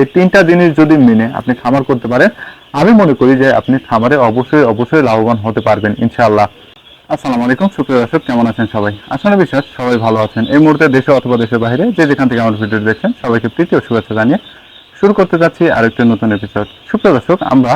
এই তিনটা জিনিস যদি মেনে আপনি খামার করতে পারেন, আমি মনে করি যে আপনি খামারে অবশ্যই অবশ্যই লাভবান হতে পারবেন, ইনশাআল্লাহ। আসসালামু আলাইকুম, সুপ্রিয় দর্শক, কেমন আছেন সবাই? আসলে বিশ্বাস, সবাই ভালো আছেন। এই মুহূর্তে দেশে অথবা দেশের বাইরে যে যেখান থেকে আমার ভিডিও দেখছেন, সবাইকে তৃতীয় শুভেচ্ছা জানিয়ে শুরু করতে যাচ্ছি আরেকটি নতুন এপিসোড সুপ্রিয় দর্শক, আমরা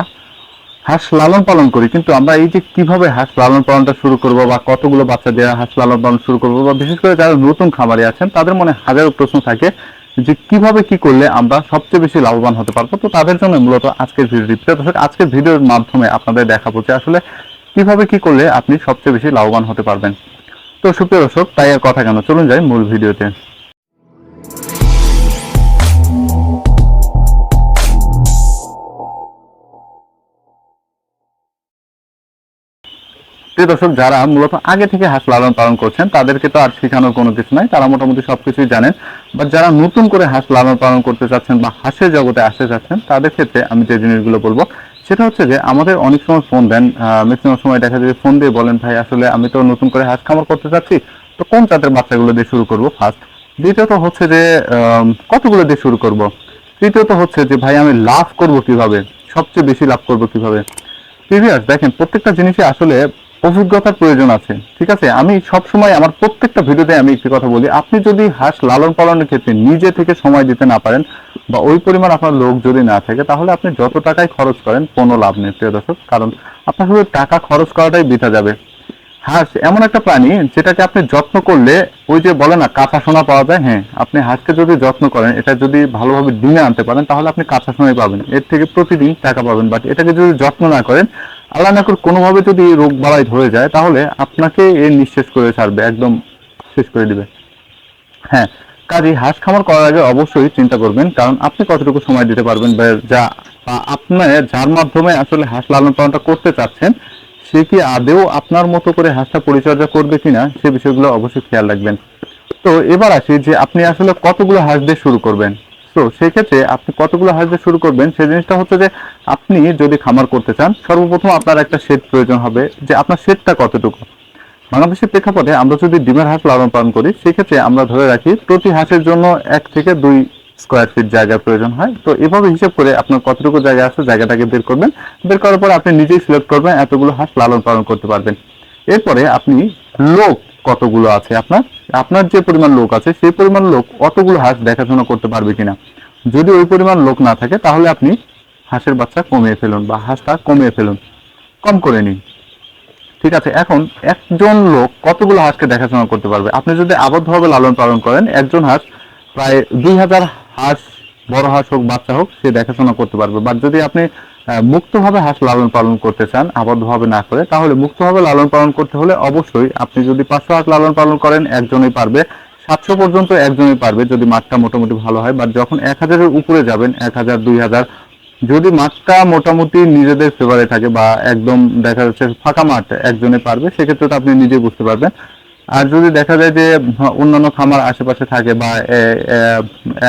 হাঁস লালন পালন করি, কিন্তু আমরা এই যে কীভাবে হাঁস লালন পালনটা শুরু করব বা কতগুলো বাচ্চা দেওয়া হাঁস লালন পালন শুরু করব বা বিশেষ করে যারা নতুন খামারি আছেন, তাদের মনে হাজারো প্রশ্ন থাকে। যে কীভাবে কি করলে আমরা সবচেয়ে বেশি লাভবান হতে পারব, তো তাদের জন্য মূলত আজকের প্রিয় দর্শক, আজকের ভিডিওর মাধ্যমে আপনাদের দেখাবো যে আসলে কীভাবে কি করলে আপনি সবচেয়ে বেশি লাভবান হতে পারবেন। তো সুপ্রিয় দর্শক, তাই আর কথা কেন, চলুন যাই মূল ভিডিওতে প্রিয় দর্শক, যারা মূলত আগে থেকে হাঁস লালন পালন করছেন, তাদেরকে তো আর শেখানোর কোনো কিছু নাই। তারা মোটামুটি সবকিছুই জানেন। বা যারা নতুন করে হাঁস লালন পালন করতে চাচ্ছেন বা হাঁসের জগতে আসতে চাচ্ছেন, তাদের ক্ষেত্রে আমি যে জিনিসগুলো বলব, সেটা হচ্ছে যে আমাদের অনেক সময় ফোন দেন ম্যাক্সিমাম সময় দেখা যায় ফোন দিয়ে বলেন, ভাই, আসলে আমি তো নতুন করে হাঁস খামার করতে চাচ্ছি, তো কোন জাতের বাচ্চাগুলো দিয়ে শুরু করব ফার্স্ট দ্বিতীয়ত হচ্ছে যে কতগুলো দিয়ে শুরু করব? তৃতীয়ত হচ্ছে যে, ভাই, আমি লাভ করব কীভাবে? সবচেয়ে বেশি লাভ করব কীভাবে? প্রিভিয়াস দেখেন, প্রত্যেকটা জিনিসে আসলে অভিজ্ঞতার প্রয়োজন আছে, ঠিক আছে? আমি সব সময় আমার প্রত্যেকটা ভিডিওতে আমি একটি কথা বলি, আপনি যদি হাঁস লালন পালনের ক্ষেত্রে নিজে থেকে সময় দিতে না পারেন বা ওই পরিমাণ আপনার লোক যদি না থাকে, তাহলে আপনি যত টাকায় খরচ করেন, কোনো লাভ নেই, প্রিয় দর্শক। কারণ আপনার শুধু টাকা খরচ করাটাই বৃথা যাবে। হাঁস এমন একটা প্রাণী যেটাকে আপনি যত্ন করলে ওই যে বলে না, কাঁচা সোনা পাওয়া যায় হ্যাঁ আপনি হাঁসকে যদি যত্ন করেন, এটা যদি ভালোভাবে ডিমে আনতে পারেন, তাহলে আপনি কাঁচা সোনাই পাবেন। এর থেকে প্রতিদিন টাকা পাবেন। বাট এটাকে যদি যত্ন না করেন, আল্লাহ না করে কোনোভাবে যদি রোগ বালাই ধরে যায়, তাহলে আপনাকে এ নিঃশেষ করে ছাড়বে, একদম শেষ করে দিবে। হ্যাঁ কাজে হাঁস খামার করার আগে অবশ্যই চিন্তা করবেন, কারণ আপনি কতটুকু সময় দিতে পারবেন যা আপনার যার মাধ্যমে আসলে হাঁস লালন পালনটা করতে চাচ্ছেন সে কি আদেও আপনার মতো করে হাঁসটা পরিচর্যা করবে কিনা সে বিষয়গুলো অবশ্যই খেয়াল রাখবেন। তো এবার আসি যে আপনি আসলে কতগুলো হাঁস দিয়ে শুরু করবেন। তো সেক্ষেত্রে আপনি কতগুলো হাঁস দিয়ে শুরু করবেন সেই জিনিসটা হচ্ছে যে আপনি যদি খামার করতে চান, সর্বপ্রথম আপনার একটা শেড প্রয়োজন হবে যে আপনার শেডটা কতটুকু। বাংলাদেশের প্রেক্ষাপটে আমরা যদি ডিমের হাঁস লালন পালন করি, সেক্ষেত্রে আমরা ধরে রাখি প্রতি হাঁসের জন্য এক থেকে দুই স্কোয়ার ফিট জায়গার প্রয়োজন হয়। তো এভাবে হিসাব করে আপনার কতটুকু জায়গা আছে, জায়গাটাকে বের করবেন। বের করার পর আপনি নিজেই সিলেক্ট করবেন, এতগুলো হাঁস লালন পালন করতে পারবেন। এরপরে আপনি লোক কতগুলো আছে আপনার? আপনার যে পরিমাণ লোক আছে, সেই পরিমাণ লোক অতগুলো হাঁস দেখাশোনা করতে পারবে কিনা। যদি ওই পরিমাণ লোক না থাকে, তাহলে আপনি হাঁসের বাচ্চা কমিয়ে ফেলুন বা হাঁসটা কমিয়ে ফেলুন। কম করে নিন। ঠিক আছে, এখন একজন লোক কতগুলো হাঁসকে দেখাশোনা করতে পারবে? আপনি যদি আবদ্ধভাবে লালন পালন করেন, একজন হাঁস প্রায় দুই হাজার হাঁস, বড় হাঁস হোক, বাচ্চা হোক, সে দেখাশোনা করতে পারবে। বাট যদি আপনি মুক্তভাবে হাঁস লালন পালন করতে চান, আবদ্ধভাবে না করে, তাহলে মুক্তভাবে লালন পালন করতে হলে অবশ্যই আপনি যদি পাঁচশো হাঁস লালন পালন করেন, একজনই পারবে। সাতশো পর্যন্ত একজনই পারবে যদি মাঠটা মোটামুটি ভালো হয়। বাট যখন এক হাজারের উপরে যাবেন, এক হাজার, দুই হাজার, যদি মাঠটা মোটামুটি নিজেদের ফেভারে থাকে বা একদম দেখা যাচ্ছে ফাঁকা মাঠ, একজনে পারবে, সেক্ষেত্রে তো আপনি নিজেই বুঝতে পারবেন। আর যদি দেখা যায় যে অন্যান্য খামার আশেপাশে থাকে বা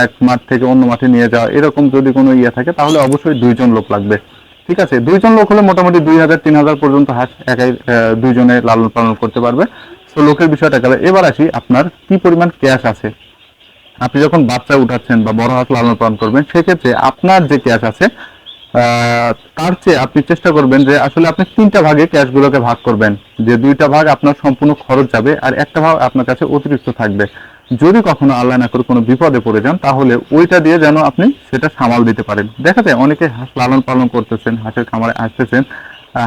এক মাঠ থেকে অন্য মাঠে নিয়ে যাওয়া, এরকম যদি কোনো ইয়ে থাকে, তাহলে অবশ্যই দুইজন লোক লাগবে। ঠিক আছে? দুইজন লোক হলে মোটামুটি দুই হাজার, তিন হাজার পর্যন্ত হাঁস একাই দুইজনে লালন পালন করতে পারবে। তো লোকের বিষয়টা গেল, এবার আসি আপনার কি পরিমাণ ক্যাশ আছে? আপনি যখন বাচ্চা উঠাচ্ছেন বা বড় হাঁস লালন পালন করবেন, সেক্ষেত্রে আপনার যে ক্যাশ আছে তার চেয়ে আপনি চেষ্টা করবেন যে আসলে আপনি তিনটা ভাগে ক্যাশগুলোকে ভাগ করবেন। যে দুইটা ভাগ আপনার সম্পূর্ণ খরচ যাবে আর একটা ভাগ আপনার কাছে অতিরিক্ত থাকবে। যদি কখনো আল্লাহ না করে কোনো বিপদে পড়ে যান, তাহলে ওইটা দিয়ে যেন আপনি সেটা সামাল দিতে পারেন। দেখা যায় অনেকে হাঁস লালন পালন করতেছেন, হাঁসের খামারে আসতেছেন।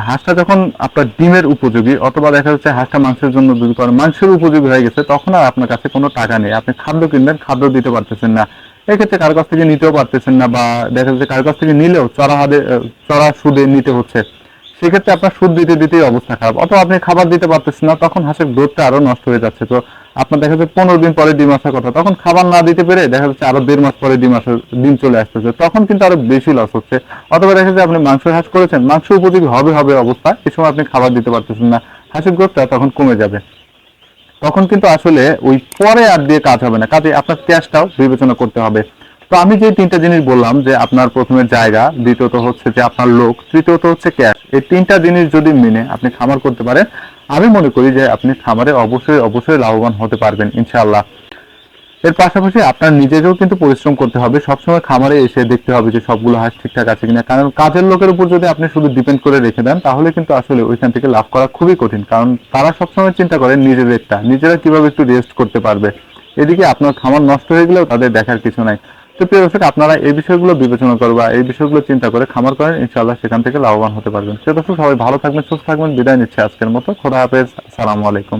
হাঁসটা যখন আপনার ডিমের উপযোগী অথবা দেখা যাচ্ছে হাঁসটা মাংসের জন্য যদি মাংসের উপযোগী হয়ে গেছে, তখন আর আপনার কাছে কোনো টাকা নেই। আপনি খাদ্য কিনবেন, খাদ্য দিতে পারতেছেন না। এক্ষেত্রে কার কাছ থেকে নিতেও পারতেছেন না বা দেখা যাচ্ছে কার কাছ থেকে নিলেও চড়া হাদে চড়া সুদে নিতে হচ্ছে। সেক্ষেত্রে আপনার সুদ দিতে দিতেই অবস্থা খারাপ। অথবা আপনি খাবার দিতে পারতেছেন না, তখন হাঁসের গ্রোথটা আরও নষ্ট হয়ে যাচ্ছে। তো আপনার দেখা যাচ্ছে পনেরো দিন পরে ডিম আসার কথা, তখন খাবার না দিতে পেরে দেখা যাচ্ছে আরও দেড় মাস পরে ডিম আসার, ডিম চলে আসতেছে। তখন কিন্তু আরও বেশি লস হচ্ছে। অথবা দেখা যাচ্ছে আপনি মাংস হাঁস করেছেন, মাংস উপযোগী হবে হবে অবস্থা। এই সময় আপনি খাবার দিতে পারতেছেন না। হাঁসের গ্রোথটা তখন কমে যাবে। তখন কিন্তু আসলে ওই পরে আর দিয়ে কাজ হবে না। কাজে আপনার ক্যাশটাও বিবেচনা করতে হবে। তো আমি যে তিনটা জিনিস বললাম যে আপনার প্রথমে জায়গা, দ্বিতীয়ত হচ্ছে যে আপনার লোক, তৃতীয়ত হচ্ছে ক্যাশ এই তিনটা জিনিস যদি মেনে আপনি খামার করতে পারেন, আমি মনে করি যে আপনি খামারে অবশ্যই অবশ্যই লাভবান হতে পারবেন, ইনশাআল্লাহ। এর পাশাপাশি আপনার নিজেকেও কিন্তু পরিশ্রম করতে হবে। সবসময় খামারে এসে দেখতে হবে যে সবগুলো হাঁস ঠিকঠাক আছে কিনা। কারণ কাজের লোকের উপর যদি আপনি শুধু ডিপেন্ড করে রেখে দেন, তাহলে কিন্তু আসলে ওইখান থেকে লাভ করা খুবই কঠিন। কারণ তারা সবসময় চিন্তা করে নিজেদেরটা নিজেরা কীভাবে একটু রেস্ট করতে পারবে? এদিকে আপনার খামার নষ্ট হয়ে গেলেও তাদের দেখার কিছু নাই। তো প্রিয় দর্শক, আপনারা এই বিষয়গুলো বিবেচনা করবা এই বিষয়গুলো চিন্তা করে খামার করেন, ইনশাআল্লাহ সেখান থেকে লাভবান হতে পারবেন। প্রিয় দর্শক, সবাই ভালো থাকবেন, সুস্থ থাকবেন। বিদায় নিচ্ছে আজকের মতো। খোদা হাফেজ। আসসালামু আলাইকুম।